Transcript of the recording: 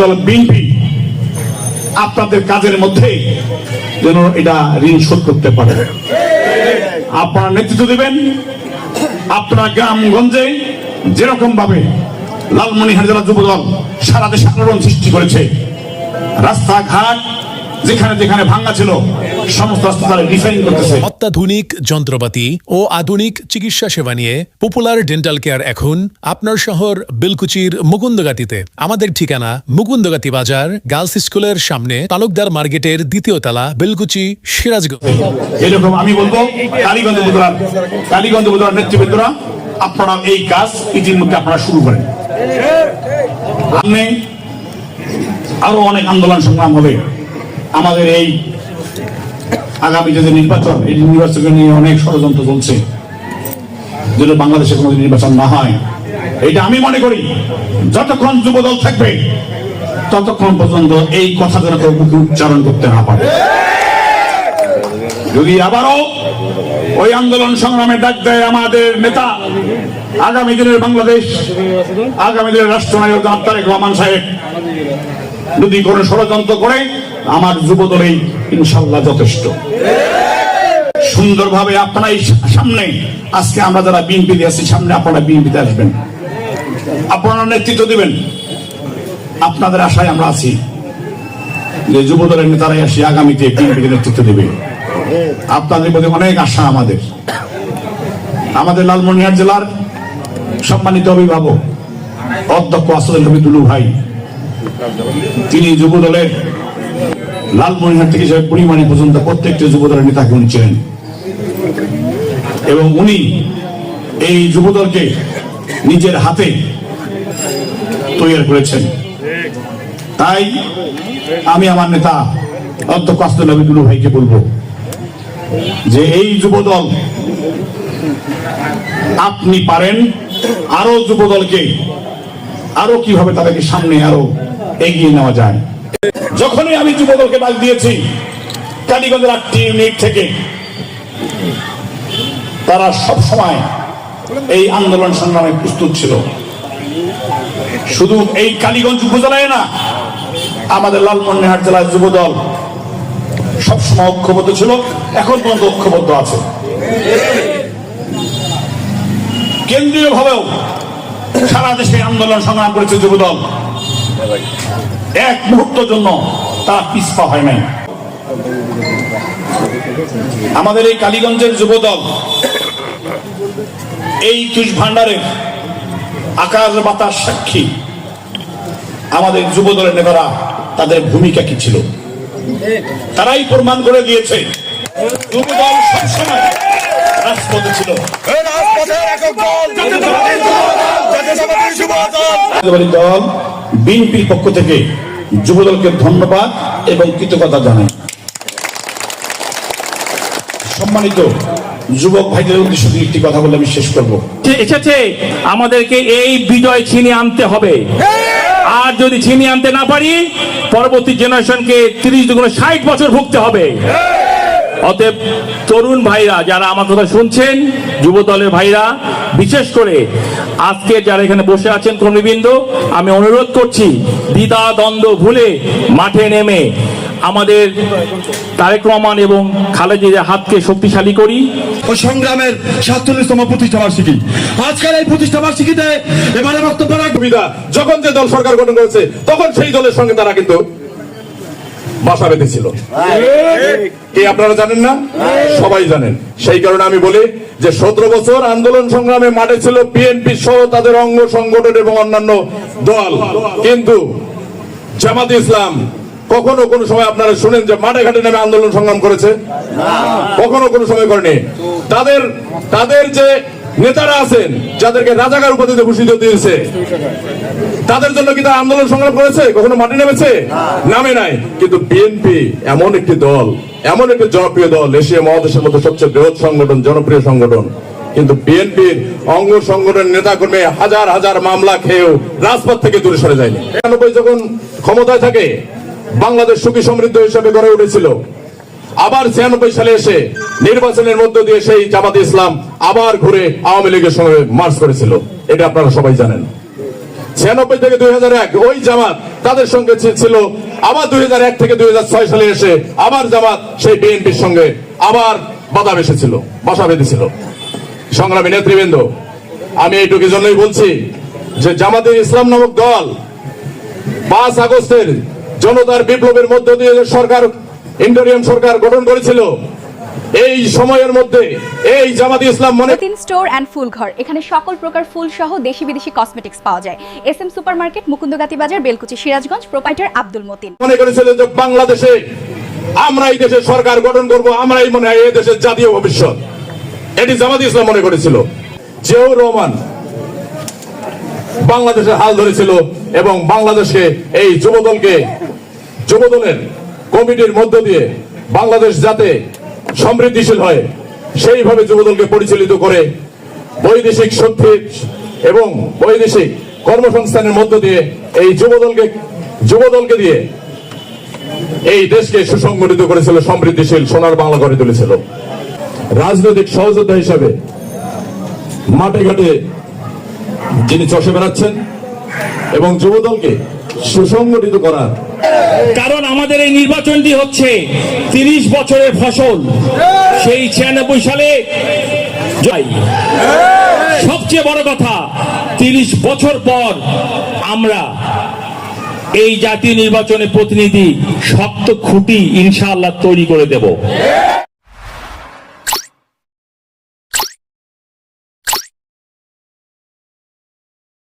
দল বিএনপি আপনাদের কাজের মধ্যে যেন এটা ঋণ শোধ করতে পারে। আপনারা নেতৃত্ব দিবেন, আপনারা গ্রামগঞ্জে যেরকম ভাবে লালমনি জেলা যুবদল সারা দেশে আলোড়ন সৃষ্টি করেছে, রাস্তাঘাট যেখানে যেখানে ভাঙ্গা ছিল সমস্ত রাস্তা তারা করতেছে। অত্যাধুনিক যন্ত্রপাতি ও আধুনিক চিকিৎসা সেবা নিয়ে পপুলার ডেন্টাল কেয়ার এখন আপনার শহর বিলকুচির মুকুন্দগাতিতে। আমাদের ঠিকানা মুকুন্দগাতি বাজার গার্লস স্কুলের সামনে তালুকদার মার্কেটের দ্বিতীয় তলা বিলকুচি সিরাজগঞ্জ। এরকম আমি বলব কালীগঞ্জ উপজেলার কালীগঞ্জ উপজেলার নেতৃবৃন্দরা আপনারা এই কাজ ইতিমধ্যে আপনারা শুরু করেন। আরও অনেক আন্দোলন সংগ্রাম হবে। আমাদের এই আগামী যে নির্বাচন, এই নির্বাচনকে নিয়ে অনেক ষড়যন্ত্র চলছে যেন বাংলাদেশে কোনো নির্বাচন না হয়। এটা আমি মনে করি, যতক্ষণ যুবদল থাকবে, ততক্ষণ পর্যন্ত এই কথা যেন কেউ মুখে উচ্চারণ করতে না পারে। যদি আবারও ওই আন্দোলন সংগ্রামে ডাক দেয় আমাদের নেতা, আগামী দিনের বাংলাদেশ, আগামী দিনের রাষ্ট্রনায়ক জনাব তারেক রহমান সাহেব যদি কোনো ষড়যন্ত্র করে, আমার যুব দলেই ইনশাল্লাহ যথেষ্ট। সুন্দরভাবে আপনারা সামনে, আজকে আমরা যারা বিএনপি আছি, সামনে আপনারা বিএনপিতে আসবেন। আপনারা নেতৃত্ব দিবেন। আপনাদের আশায় আমরা আছি যে যুবদলের নেতারাই আসি আগামীতে বিএনপিকে নেতৃত্ব দেবে। আপনাদের প্রতি অনেক আশা আমাদের। আমাদের লালমনিরহাট জেলার সম্মানিত অভিভাবক, অধ্যক্ষ আসাদুল হামিদুলু ভাই। তিনি যুব দলের লালমনিরহাট থেকে হিসেবে পরিমাণে পর্যন্ত প্রত্যেকটি যুব দলের নেতাকে উনি ছিলেন এবং উনি এই যুব দলকে নিজের হাতে তৈরি করেছেন। তাই আমি আমার নেতা অধ্যক্ষ আসাদুল হামিদুলু ভাইকে বলব যে এই যুবদল আপনি পারেন, আরও যুবদলকে আরও কীভাবে তাদেরকে সামনে আরও এগিয়ে নেওয়া যায়। যখনই আমি যুবদলকে ডাক দিয়েছি, কালীগঞ্জের আটটি ইউনিট থেকে, তারা সব সময় এই আন্দোলন সংগ্রামে প্রস্তুত ছিল। শুধু এই কালীগঞ্জ উপজেলায় না, আমাদের লালমনিরহাট জেলার যুবদল সবসময় ঐক্যবদ্ধ ছিল, এখন পর্যন্ত ঐক্যবদ্ধ আছে। কেন্দ্রীয় ভাবেও সারা দেশে আন্দোলন সংগ্রাম করেছে যুবদল। এক মুহূর্তের জন্য তারা পিছপা হয় নাই। আমাদের এই কালীগঞ্জের যুবদল এই তুষ ভান্ডারের আকাশ বাতাস সাক্ষী। আমাদের যুবদলের নেতারা তাদের ভূমিকা কি ছিল? তারাই প্রমাণ করে দিয়েছে। যুবদল সবসময় রাজপথে ছিল। দল বিএনপির পক্ষ থেকে যুবদলকে ধন্যবাদ এবং কৃতজ্ঞতা জানাই। সম্মানিত যুবক ভাইদের উদ্দেশ্যে একটি কথা বলে আমি শেষ করব। এসেছে, আমাদেরকে এই বিজয় ছিনিয়ে আনতে হবে। আর যদি ছিনিয়ে আনতে না পারি, পরবর্তী জেনারেশনকে তিরিশ দুগুণ ষাট বছর ভুগতে হবে। অতএব তরুণ ভাইরা যারা আমার কথা শুনছেন যুব দলের ভাইরা বিশেষ করে আজকে যারা এখানে বসে আছেন কর্মীবৃন্দ আমি অনুরোধ করছি দ্বিধা দ্বন্দ্ব ভুলে মাঠে নেমে আমাদের তারেক রহমান এবং খালেদিদের হাতকে শক্তিশালী করি। ও সংগ্রামের সাতচল্লিশতম প্রতিষ্ঠা বার্ষিকী। আজকের এই প্রতিষ্ঠা বার্ষিকীতে এবারে বক্তব্য সুবিধা যখন যে দল সরকার গঠন করেছে তখন সেই দলের সঙ্গে তারা কিন্তু বাসা বেঁধেছিল। কি আপনারা জানেন না? সবাই জানেন। সেই কারণে আমি বলি যে সতেরো বছর আন্দোলন সংগ্রামে মাঠে ছিল বিএনপি সহ তাদের অঙ্গ সংগঠন এবং অন্যান্য দল। কিন্তু জামাত ইসলাম কখনো কোনো সময় আপনারা শুনেন যে মাঠে ঘাটে নামে আন্দোলন সংগ্রাম করেছে? কখনো কোনো সময় করেনি। তাদের তাদের যে নেতারা আছেন, যাদেরকে রাজাকার উপাধিতে ভূষিত দিয়েছে। তাদের জন্য কি তারা আন্দোলন সংগ্রাম করেছে? কখনো মাঠে নেমেছে? নামে নাই। কিন্তু বিএনপি এমন একটি দল, এমন একটি জনপ্রিয় দল, এশিয়া মহাদেশের মধ্যে সবচেয়ে বৃহৎ সংগঠন, জনপ্রিয় সংগঠন। কিন্তু বিএনপির অঙ্গ সংগঠনের নেতা কর্মী হাজার হাজার মামলা খেয়েও রাজপথ থেকে দূরে সরে যায়নি। একানব্বই যখন ক্ষমতায় থাকে, বাংলাদেশ সুখী সমৃদ্ধ হিসেবে গড়ে উঠেছিল। আবার ছিয়ানব্বই সালে এসে নির্বাচনের মধ্য দিয়ে সেই জামাত ইসলাম আবার ঘুরে আওয়ামী লীগের সঙ্গে মার্চ করেছিল। এটা আপনারা সবাই জানেন। ছিয়ানব্বই থেকে দুই হাজার এক, ওই জামাত তাদের সঙ্গে ছিল। আবার দুই হাজার এক থেকে দুই হাজার ছয় সালে এসে আবার জামাত সেই বিএনপির সঙ্গে আবার বাধা বেসেছিল বাসা বেঁধেছিল। সংগ্রামী নেতৃবৃন্দ, আমি এইটুকু জন্যই বলছি যে জামাতে ইসলাম নামক দল পাঁচ আগস্টের জনতার বিপ্লবের মধ্য দিয়ে সরকার ইন্টারিয়াম সরকার গঠন করেছিল। এই সময়ের মধ্যে এই জামাতে ইসলাম মনে তিন স্টোর অ্যান্ড ফুল ঘর। এখানে সকল প্রকার ফুল সহ দেশি বিদেশি কসমেটিক্স পাওয়া যায়। S M super market Mukundagati বাজার বেলকুচি সিরাজগঞ্জ প্রোপাইটার আব্দুল মতিন। মনে করেছিল যে বাংলাদেশে আমরা এই দেশে সরকার গঠন করব আমরাই মনে হয় এই দেশের জাতীয় ভবিষ্যৎ। এটি জামাত ইসলাম মনে করেছিল। জিয়াউর রহমান বাংলাদেশের হাল ধরেছিল এবং বাংলাদেশে এই যুবদলকে যুবদলের কমিটির মধ্য দিয়ে বাংলাদেশ যাতে সমৃদ্ধিশীল হয়, সেইভাবে যুবদলকে পরিচালিত করে বৈদেশিক শক্তির এবং বৈদেশিক কর্মসংস্থানের মধ্য দিয়ে এই যুবদলকে যুবদলকে দিয়ে এই দেশকে সুসংগঠিত করেছিল, সমৃদ্ধিশীল, সোনার বাংলা করে তুলেছিল। রাজনৈতিক সহযোদ্ধা হিসাবে মাঠে ঘাটে যিনি চষে বেড়াচ্ছেন এবং যুবদলকে সুসংগঠিত করার কারণ আমাদের এই নির্বাচনটি হচ্ছে তিরিশ বছরের ফসল। সেই ছিয়ানব্বই সালে সবচেয়ে বড় কথা, তিরিশ বছর পর আমরা এই জাতীয় নির্বাচনে প্রতিনিধি শক্ত খুঁটি ইনশাআল্লাহ তৈরি করে দেব।